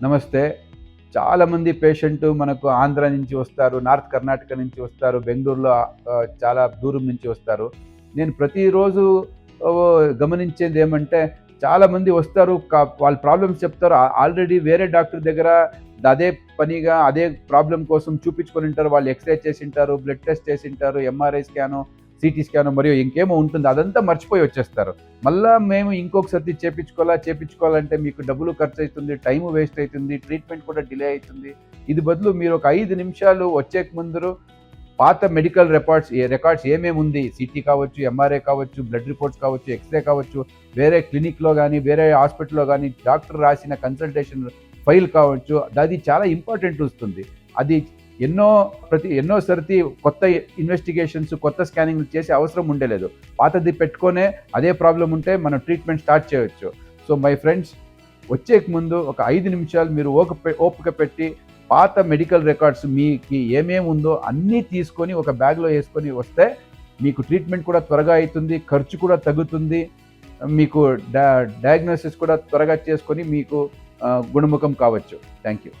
నమస్తే. చాలామంది పేషెంట్ మనకు ఆంధ్ర నుంచి వస్తారు నార్త్ కర్ణాటక నుంచి వస్తారు బెంగళూరులో చాలా దూరం నుంచి వస్తారు. నేను ప్రతిరోజు గమనించేది ఏమంటే చాలామంది వస్తారు వాళ్ళ ప్రాబ్లమ్స్ చెప్తారు. ఆల్రెడీ వేరే డాక్టర్ దగ్గర అదే పనిగా అదే ప్రాబ్లం కోసం చూపించుకొని ఉంటారు. వాళ్ళు ఎక్స్రే చేసి ఉంటారు బ్లడ్ టెస్ట్ చేసి ఉంటారు ఎంఆర్ఐ స్కాను సిటీ స్కాన్ మరియు ఇంకేమో ఉంటుంది అదంతా మర్చిపోయి వచ్చేస్తారు. మళ్ళా మేము ఇంకొకసారి చేపించుకోవాలా చేపించుకోవాలంటే మీకు డబ్బులు ఖర్చు అవుతుంది టైం వేస్ట్ అవుతుంది ట్రీట్మెంట్ కూడా డిలే అవుతుంది ఇది బదులు మీరు ఒక ఐదు నిమిషాలు వచ్చే ముందు పాత మెడికల్ రికార్డ్స్ ఏ రికార్డ్స్ ఏమేమి ఉంది? సిటీ కావచ్చు ఎంఆర్ఐ కావచ్చు బ్లడ్ రిపోర్ట్స్ కావచ్చు ఎక్స్రే కావచ్చు వేరే క్లినిక్లో కానీ వేరే హాస్పిటల్లో కానీ డాక్టర్ రాసిన కన్సల్టేషన్ ఫైల్ కావచ్చు. అది చాలా ఇంపార్టెంట్ వస్తుంది. అది ఎన్నో ప్రతి ఎన్నో సరితి కొత్త ఇన్వెస్టిగేషన్స్ కొత్త స్కానింగ్ చేసే అవసరం ఉండలేదు. పాతది పెట్టుకొనే అదే ప్రాబ్లం ఉంటే మనం ట్రీట్మెంట్ స్టార్ట్ చేయవచ్చు సో మై ఫ్రెండ్స్ వచ్చేకి ముందు ఒక ఐదు నిమిషాలు మీరు ఓక ఓపిక పెట్టి పాత మెడికల్ రికార్డ్స్ మీకు ఏమేమి ఉందో అన్నీ తీసుకొని ఒక బ్యాగ్లో వేసుకొని వస్తే మీకు ట్రీట్మెంట్ కూడా త్వరగా అవుతుంది ఖర్చు కూడా తగ్గుతుంది మీకు డయాగ్నోసిస్ కూడా త్వరగా చేసుకొని మీకు గుణముఖం కావచ్చు. Thank you